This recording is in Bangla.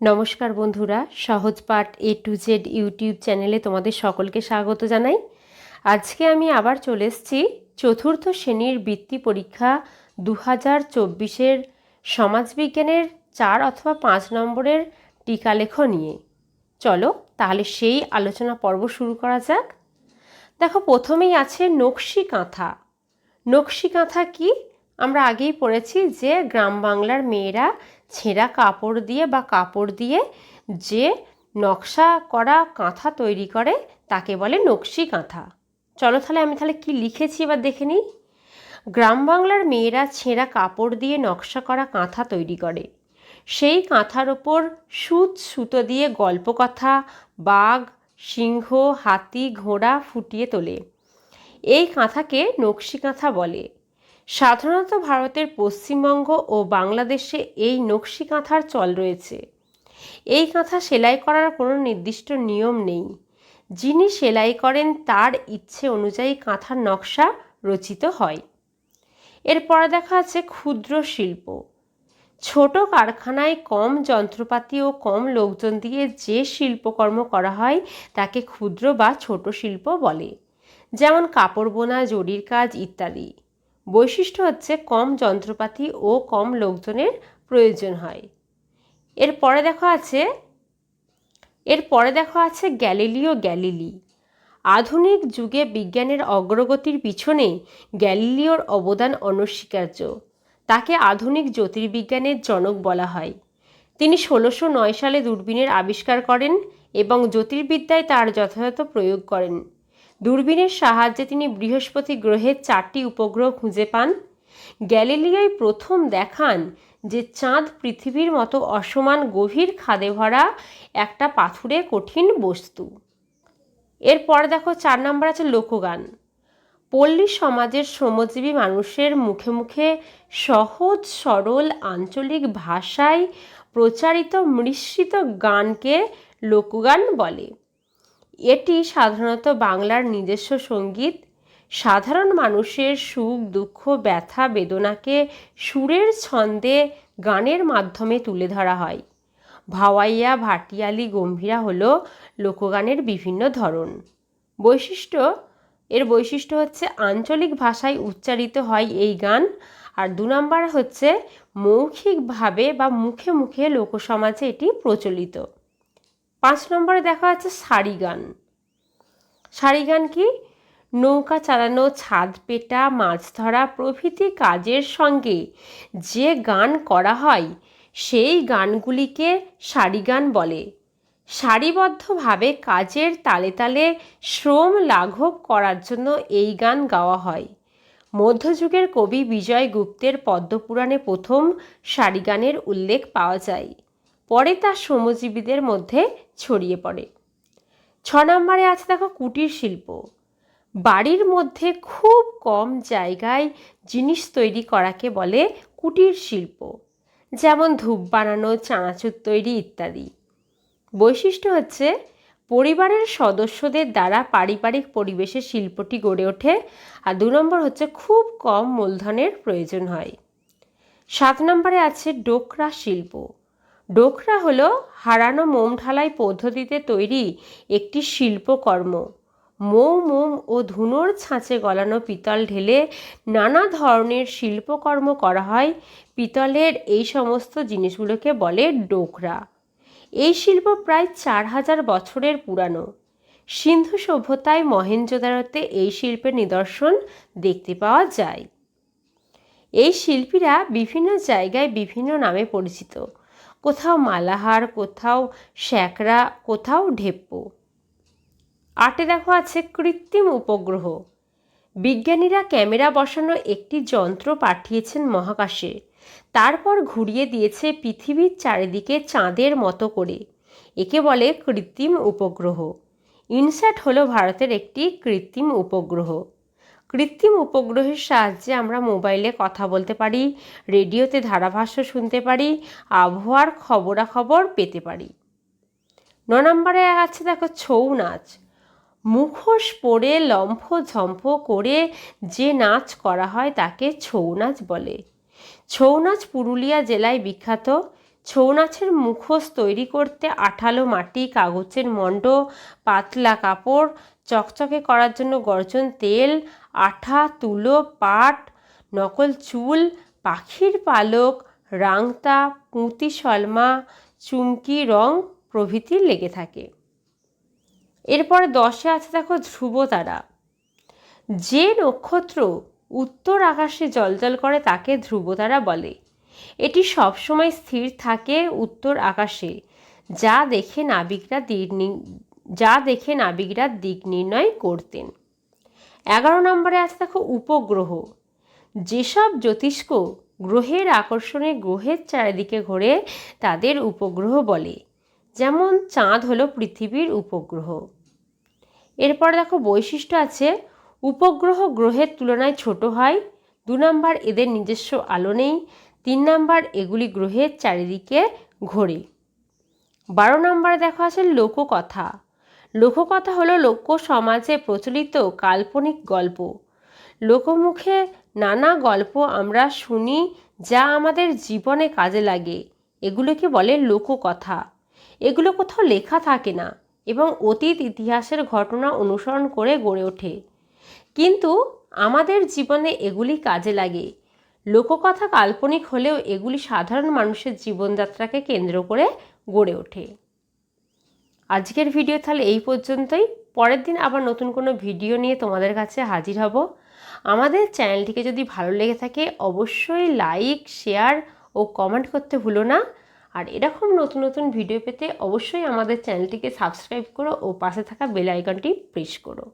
নমস্কার বন্ধুরা, সহজ পাঠ এ টু জেড ইউটিউব চ্যানেলে তোমাদের সকলকে স্বাগত জানাই। আজকে আমি আবার চলে এসেছি চতুর্থ শ্রেণির বৃত্তি পরীক্ষা দু হাজার চব্বিশের সমাজবিজ্ঞানের চার অথবা পাঁচ নম্বরের টিকালেখ নিয়ে। চলো তাহলে সেই আলোচনা পর্ব শুরু করা যাক। দেখো, প্রথমেই আছে নকশি কাঁথা। নকশি কাঁথা কি? আমরা আগেই পড়েছি যে গ্রাম বাংলার মেয়েরা ছেঁড়া কাপড় দিয়ে বা কাপড় দিয়ে যে নকশা করা কাঁথা তৈরি করে, তাকে বলে নকশি কাঁথা। চলো তাহলে আমি তাহলে কি লিখেছি এবার দেখে নিই। গ্রাম বাংলার মেয়েরা ছেঁড়া কাপড় দিয়ে নকশা করা কাঁথা তৈরি করে। সেই কাঁথার ওপর সুচ সুতো দিয়ে গল্পকথা, বাঘ, সিংহ, হাতি, ঘোড়া ফুটিয়ে তোলে। এই কাঁথাকে নকশি কাঁথা বলে। সাধারণত ভারতের পশ্চিমবঙ্গ ও বাংলাদেশে এই নকশি কাঁথার চল রয়েছে। এই কাঁথা সেলাই করার কোনো নির্দিষ্ট নিয়ম নেই। যিনি সেলাই করেন তার ইচ্ছে অনুযায়ী কাঁথার নকশা রচিত হয়। এরপরে দেখা আছে ক্ষুদ্র শিল্প। ছোট কারখানায় কম যন্ত্রপাতি ও কম লোকজন দিয়ে যে শিল্পকর্ম করা হয়, তাকে ক্ষুদ্র বা ছোট শিল্প বলে। যেমন কাপড় বোনা, জরির কাজ ইত্যাদি। বৈশিষ্ট্য হচ্ছে কম যন্ত্রপাতি ও কম লোকজনের প্রয়োজন হয়। এরপরে দেখা আছে এরপরে দেখা আছে গ্যালিলিও গ্যালিলি। আধুনিক যুগে বিজ্ঞানের অগ্রগতির পিছনে গ্যালিলিওর অবদান অনস্বীকার্য। তাকে আধুনিক জ্যোতির্বিজ্ঞানের জনক বলা হয়। তিনি ষোলোশো নয় সালে দূরবীনের আবিষ্কার করেন এবং জ্যোতির্বিদ্যায় তার যথাযথ প্রয়োগ করেন। দূরবীনের সাহায্যে তিনি বৃহস্পতি গ্রহের চারটি উপগ্রহ খুঁজে পান। গ্যালিলিওই প্রথম দেখান যে চাঁদ পৃথিবীর মতো অসমান গভীর খাদে ভরা একটা পাথুরে কঠিন বস্তু। এরপর দেখো চার নম্বর আছে লোকগান। পল্লী সমাজের শ্রমজীবী মানুষের মুখে মুখে সহজ, সরল, আঞ্চলিক ভাষায় প্রচারিত, মিশ্রিত গানকে লোকগান বলে। এটি সাধারণত বাংলার নিজস্ব সংগীত। সাধারণ মানুষের সুখ, দুঃখ, ব্যথা, বেদনাকে সুরের ছন্দে গানের মাধ্যমে তুলে ধরা হয়। ভাওয়াইয়া, ভাটিয়ালি, গম্ভীরা হল লোকগানের বিভিন্ন ধরন। বৈশিষ্ট্য, এর বৈশিষ্ট্য হচ্ছে আঞ্চলিক ভাষায় উচ্চারিত হয় এই গান, আর দু নম্বর হচ্ছে মৌখিকভাবে বা মুখে মুখে লোকসমাজে এটি প্রচলিত। পাঁচ নম্বরে দেখা যাচ্ছে শাড়ি গান শাড়ি গান কি? নৌকা চালানো, ছাদ পেটা, মাছ ধরা প্রভৃতি কাজের সঙ্গে যে গান করা হয়, সেই গানগুলিকে শাড়ি গান বলে। সারিবদ্ধভাবে কাজের তালে তালে শ্রম লাঘব করার জন্য এই গান গাওয়া হয়। মধ্যযুগের কবি বিজয় গুপ্তের পদ্মপুরাণে প্রথম সারি গানের উল্লেখ পাওয়া যায়। পরে তা শ্রমজীবীদের মধ্যে ছড়িয়ে পড়ে। ছ নম্বরে আছে দেখো কুটির শিল্প। বাড়ির মধ্যে খুব কম জায়গায় জিনিস তৈরি করাকে বলে কুটির শিল্প। যেমন ধূপ বানানো, চানাচুর তৈরি ইত্যাদি। বৈশিষ্ট্য হচ্ছে পরিবারের সদস্যদের দ্বারা পারিবারিক পরিবেশে শিল্পটি গড়ে ওঠে আর দু নম্বর হচ্ছে খুব কম মূলধনের প্রয়োজন হয়। সাত নম্বরে আছে ডোকরা শিল্প। ডোকরা হলো হারানো মোম ঢালাই পদ্ধতিতে তৈরি একটি শিল্পকর্ম। মৌ মোম ও ধুনোর ছাঁচে গলানো পিতল ঢেলে নানা ধরনের শিল্পকর্ম করা হয়। পিতলের এই সমস্ত জিনিসগুলোকে বলে ডোকরা। এই শিল্প প্রায় চার হাজার বছরের পুরানো। সিন্ধু সভ্যতায় মহেঞ্জোদারোতে এই শিল্পের নিদর্শন দেখতে পাওয়া যায়। এই শিল্পীরা বিভিন্ন জায়গায় বিভিন্ন নামে পরিচিত। কোথাও মালাহার, কোথাও শ্যাকরা কোথাও ঢেপ্পো। আটে দেখো আছে কৃত্রিম উপগ্রহ। বিজ্ঞানীরা ক্যামেরা বসানো একটি যন্ত্র পাঠিয়েছেন মহাকাশে। তারপর ঘুরিয়ে দিয়েছে পৃথিবীর চারিদিকে চাঁদের মতো করে। একে বলে কৃত্রিম উপগ্রহ। ইনস্যাট হলো ভারতের একটি কৃত্রিম উপগ্রহ। কৃত্রিম উপগ্রহের সাহায্যে আমরা মোবাইলে কথা বলতে পারি, রেডিওতে ধারাভাষ্য শুনতে পারি, আবহাওয়ার খবরাখবর পেতে পারি। ন নম্বরে আছে দেখো ছৌ নাচ। মুখোশ পরে লম্ফ ঝম্ফ করে যে নাচ করা হয় তাকে ছৌ নাচ বলে। ছৌ নাচ পুরুলিয়া জেলায় বিখ্যাত। ছৌ নাচের মুখোশ তৈরি করতে আঠালো মাটি, কাগজের মণ্ড পাতলা কাপড় চকচকে করার জন্য গর্জন তেল, আঠা, তুলো, পাট, নকল চুল, পাখির পালক, রাংতা, পুঁতি সলমা চুমকি রং প্রভৃতি লেগে থাকে। এরপরে দশে আছে দেখো ধ্রুবতারা। যে নক্ষত্র উত্তর আকাশে জলজল করে তাকে ধ্রুবতারা বলে। এটি সবসময় স্থির থাকে উত্তর আকাশে, যা দেখে নাবিকরা দিক নি- যা দেখে নাবিকরা দিক নির্ণয় করতেন। এগারো নম্বরে আছে দেখো উপগ্রহ। যেসব জ্যোতিষ্ক গ্রহের আকর্ষণে গ্রহের চারিদিকে ঘোরে, তাদের উপগ্রহ বলে। যেমন চাঁদ হলো পৃথিবীর উপগ্রহ। এরপর দেখো বৈশিষ্ট্য আছে, উপগ্রহ গ্রহের তুলনায় ছোট হয়, দু নম্বর এদের নিজস্ব আলো নেই, তিন নম্বর এগুলি গ্রহের চারিদিকে ঘোরে। বারো নম্বরে দেখো আছে লোককথা। লোককথা হলো লোক সমাজে প্রচলিত কাল্পনিক গল্প। লোকমুখে নানা গল্প আমরা শুনি যা আমাদের জীবনে কাজে লাগে। এগুলোকে বলে লোককথা। এগুলো কোথাও লেখা থাকে না এবং অতীত ইতিহাসের ঘটনা অনুসরণ করে গড়ে ওঠে। কিন্তু আমাদের জীবনে এগুলি কাজে লাগে। লোককথা কাল্পনিক হলেও এগুলি সাধারণ মানুষের জীবনযাত্রাকে কেন্দ্র করে গড়ে ওঠে। আজকের ভিডিও তাহলে এই পর্যন্তই। পরের দিন আবার নতুন কোনো ভিডিও নিয়ে তোমাদের কাছে হাজির হব। আমাদের চ্যানেলটিকে যদি ভালো লেগে থাকে, অবশ্যই লাইক, শেয়ার ও কমেন্ট করতে ভুলো না। আর এরকম নতুন নতুন ভিডিও পেতে অবশ্যই আমাদের চ্যানেলটিকে সাবস্ক্রাইব করো ও পাশে থাকা বেল আইকনটি প্রেস করো।